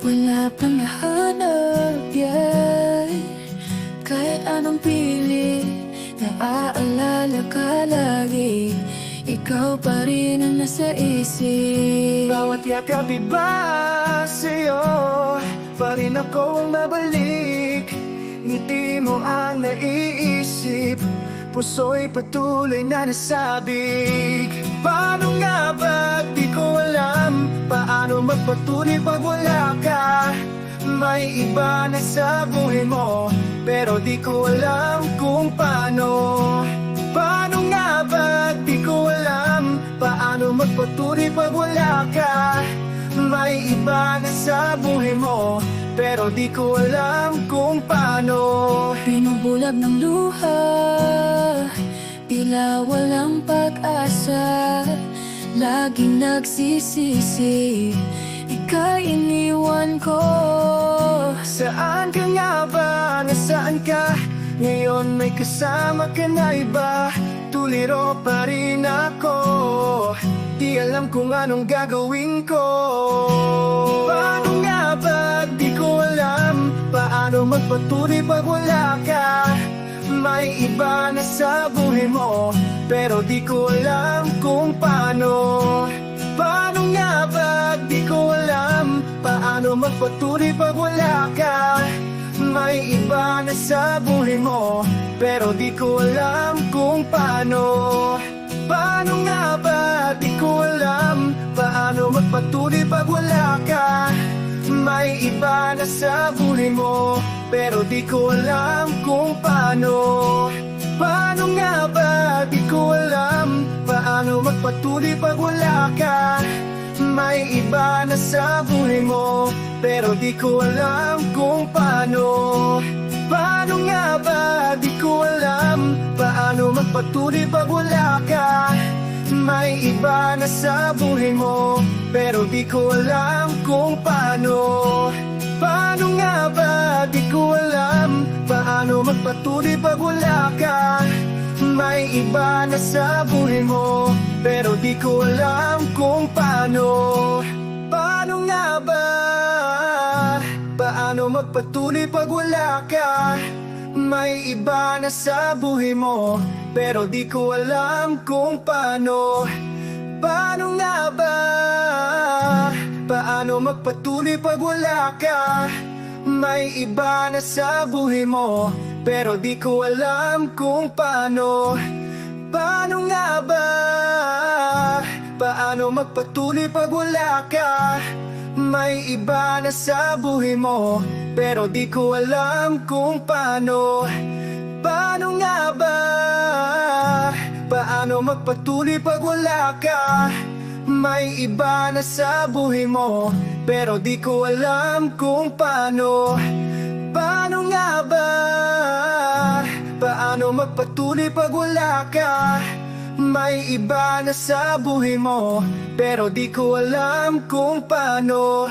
Wala pang nahanap yan Kahit anong pili Naaalala ka lagi. Ikaw pa rin ang nasa isip. Bawat yakap iba sa'yo Pa rin akong mabalik Ngiti mo ang naiisip Puso'y patuloy na nasabik. Paano nga ba di ko alam Paano magpatuloy pag wala ka? May iba na sa buhay mo Pero di ko alam kung paano. Paano nga ba di ko alam? Paano magpatuloy pag wala ka? May iba na sa buhay mo Pero di ko alam kung paano. Pinubulag ng luha Tila walang pag-asa Laging nagsisisi Ika'y iniwan ko Saan ka nga ba? Nasaan ka? Ngayon may kasama ka na iba Tuliro pa rin ako Di alam kung anong gagawin ko Paano nga ba? Di ko alam Paano magpatuloy pag wala ka? May iba na sa buhay mo Pero di ko alam Magpatuloy pag wala ka? May iba na sa buhay mo Pero di ko alam kung paano Paano nga ba? Di ko alam Paano magpatuloy pag wala ka? May iba na sa buhay mo Pero di ko alam kung paano Paano nga ba? Di ko alam Paano magpatuloy pag wala ka? May iba na sa buhay mo Pero di ko alam kung paano Paano nga ba? Di ko alam Paano magpatuloy pag wala ka? May iba na sa buhay mo Pero di ko alam kung paano Paano nga ba? Di ko alam Paano magpatuloy pag wala ka? May iba na sa buhay mo Pero di ko alam magpatuloy pag wala ka? May iba na sa buhay mo Pero di ko alam kung paano Paano nga ba? Paano magpatuloy pag wala ka? May iba na sa buhay mo Pero di ko alam kung paano Paano nga ba? Paano magpatuloy pag wala ka? May iba na sa buhay mo Pero di ko alam kung paano Paano nga ba? Paano magpatuloy pag wala ka? May iba na sa buhay mo Pero di ko alam kung paano Paano nga ba? Paano magpatuloy pag wala ka? May iba na sa buhay mo Pero di ko alam kung paano